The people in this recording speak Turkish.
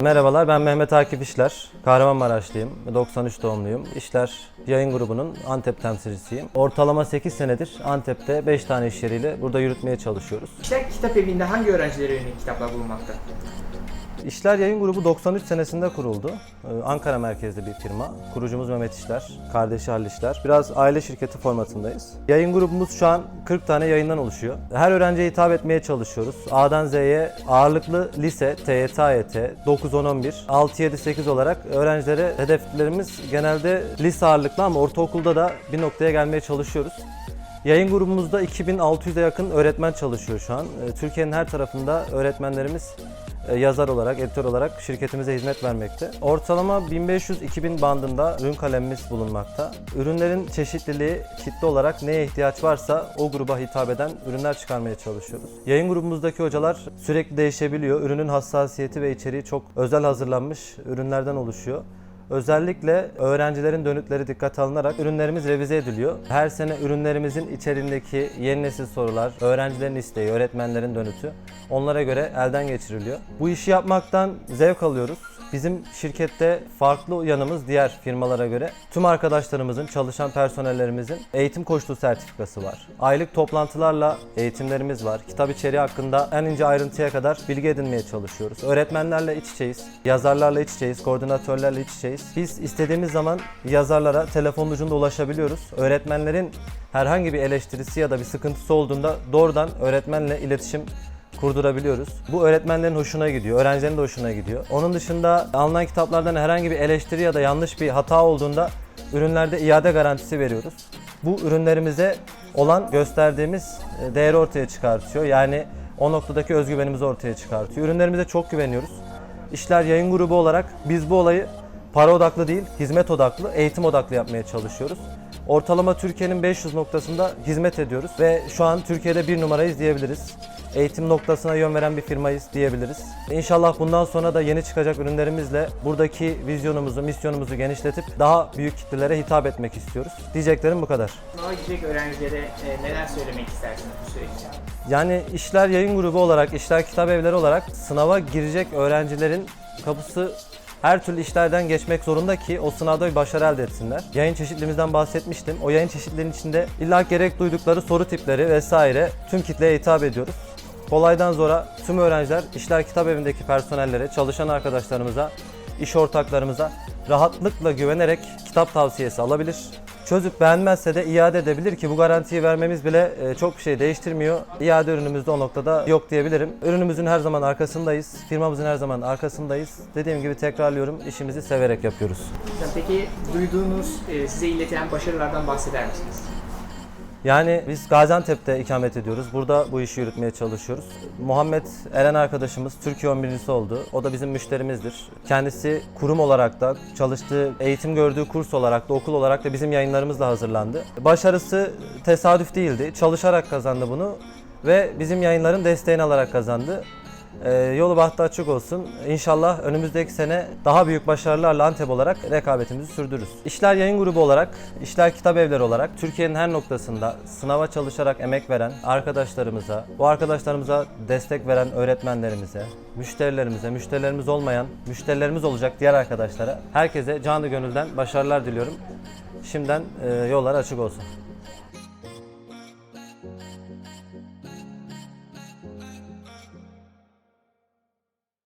Merhabalar ben Mehmet Akif İşler. Kahramanmaraşlıyım. 93 doğumluyum. İşler yayın grubunun Antep temsilcisiyim. Ortalama 8 senedir Antep'te 5 tane iş yeriyle burada yürütmeye çalışıyoruz. İşler kitap evinde hangi öğrencilere yönelik kitaplar bulunmakta? İşler Yayın Grubu 93 senesinde kuruldu. Ee, Ankara merkezli bir firma. Kurucumuz Mehmet İşler, kardeşi Halil İşler. Biraz aile şirketi formatındayız. Yayın grubumuz şu an 40 tane yayından oluşuyor. Her öğrenciye hitap etmeye çalışıyoruz. A'dan Z'ye ağırlıklı lise, TYT, AYT, 9, 10, 11, 6, 7, 8 olarak öğrencilere hedeflerimiz genelde lise ağırlıklı ama ortaokulda da bir noktaya gelmeye çalışıyoruz. Yayın grubumuzda 2600'e yakın öğretmen çalışıyor şu an. Ee, Türkiye'nin her tarafında öğretmenlerimiz yazar olarak, editör olarak şirketimize hizmet vermekte. Ortalama 1500-2000 bandında ürün kalemimiz bulunmakta. Ürünlerin çeşitliliği kitle olarak neye ihtiyaç varsa o gruba hitap eden ürünler çıkarmaya çalışıyoruz. Yayın grubumuzdaki hocalar sürekli değişebiliyor. Ürünün hassasiyeti ve içeriği çok özel hazırlanmış ürünlerden oluşuyor. Özellikle öğrencilerin dönütleri dikkate alınarak ürünlerimiz revize ediliyor. Her sene ürünlerimizin içeriğindeki yeni nesil sorular, öğrencilerin isteği, öğretmenlerin dönütü onlara göre elden geçiriliyor. Bu işi yapmaktan zevk alıyoruz. Bizim şirkette farklı yanımız diğer firmalara göre tüm arkadaşlarımızın, çalışan personellerimizin eğitim koçluğu sertifikası var. Aylık toplantılarla eğitimlerimiz var. Kitap içeriği hakkında en ince ayrıntıya kadar bilgi edinmeye çalışıyoruz. Öğretmenlerle iç içeyiz, yazarlarla iç içeyiz, koordinatörlerle iç içeyiz. Biz istediğimiz zaman yazarlara telefon ucunda ulaşabiliyoruz. Öğretmenlerin herhangi bir eleştirisi ya da bir sıkıntısı olduğunda doğrudan öğretmenle iletişim kurdurabiliyoruz. Bu öğretmenlerin hoşuna gidiyor, öğrencilerin de hoşuna gidiyor. Onun dışında alınan kitaplardan herhangi bir eleştiri ya da yanlış bir hata olduğunda ürünlerde iade garantisi veriyoruz. Bu ürünlerimize olan gösterdiğimiz e, değeri ortaya çıkartıyor. Yani o noktadaki özgüvenimizi ortaya çıkartıyor. Ürünlerimize çok güveniyoruz. İşler yayın grubu olarak biz bu olayı para odaklı değil, hizmet odaklı, eğitim odaklı yapmaya çalışıyoruz. Ortalama Türkiye'nin 500 noktasında hizmet ediyoruz ve şu an Türkiye'de bir numarayız diyebiliriz. Eğitim noktasına yön veren bir firmayız diyebiliriz. İnşallah bundan sonra da yeni çıkacak ürünlerimizle buradaki vizyonumuzu, misyonumuzu genişletip daha büyük kitlelere hitap etmek istiyoruz. Diyeceklerim bu kadar. Sınava girecek öğrencilere e, neler söylemek istersiniz bu süreçte? Yani işler yayın grubu olarak, işler kitap evleri olarak sınava girecek öğrencilerin kapısı her türlü işlerden geçmek zorunda ki o sınavda bir başarı elde etsinler. Yayın çeşitliliğimizden bahsetmiştim. O yayın çeşitliliğinin içinde illa gerek duydukları soru tipleri vesaire tüm kitleye hitap ediyoruz. Kolaydan zora tüm öğrenciler işler kitap evindeki personellere, çalışan arkadaşlarımıza, iş ortaklarımıza rahatlıkla güvenerek kitap tavsiyesi alabilir. Çözüp beğenmezse de iade edebilir ki bu garantiyi vermemiz bile e, çok bir şey değiştirmiyor. İade ürünümüzde o noktada yok diyebilirim. Ürünümüzün her zaman arkasındayız. Firmamızın her zaman arkasındayız. Dediğim gibi tekrarlıyorum işimizi severek yapıyoruz. Peki duyduğunuz, e, size iletilen başarılardan bahseder misiniz? Yani biz Gaziantep'te ikamet ediyoruz. Burada bu işi yürütmeye çalışıyoruz. Muhammed Eren arkadaşımız Türkiye 11.si oldu. O da bizim müşterimizdir. Kendisi kurum olarak da çalıştığı, eğitim gördüğü kurs olarak da okul olarak da bizim yayınlarımızla hazırlandı. Başarısı tesadüf değildi. Çalışarak kazandı bunu ve bizim yayınların desteğini alarak kazandı. Ee, yolu bahtı açık olsun. İnşallah önümüzdeki sene daha büyük başarılarla Antep olarak rekabetimizi sürdürürüz. İşler Yayın Grubu olarak, İşler Kitap Evleri olarak Türkiye'nin her noktasında sınava çalışarak emek veren arkadaşlarımıza, bu arkadaşlarımıza destek veren öğretmenlerimize, müşterilerimize, müşterilerimiz olmayan, müşterilerimiz olacak diğer arkadaşlara, herkese canı gönülden başarılar diliyorum. Şimdiden e, yollar açık olsun.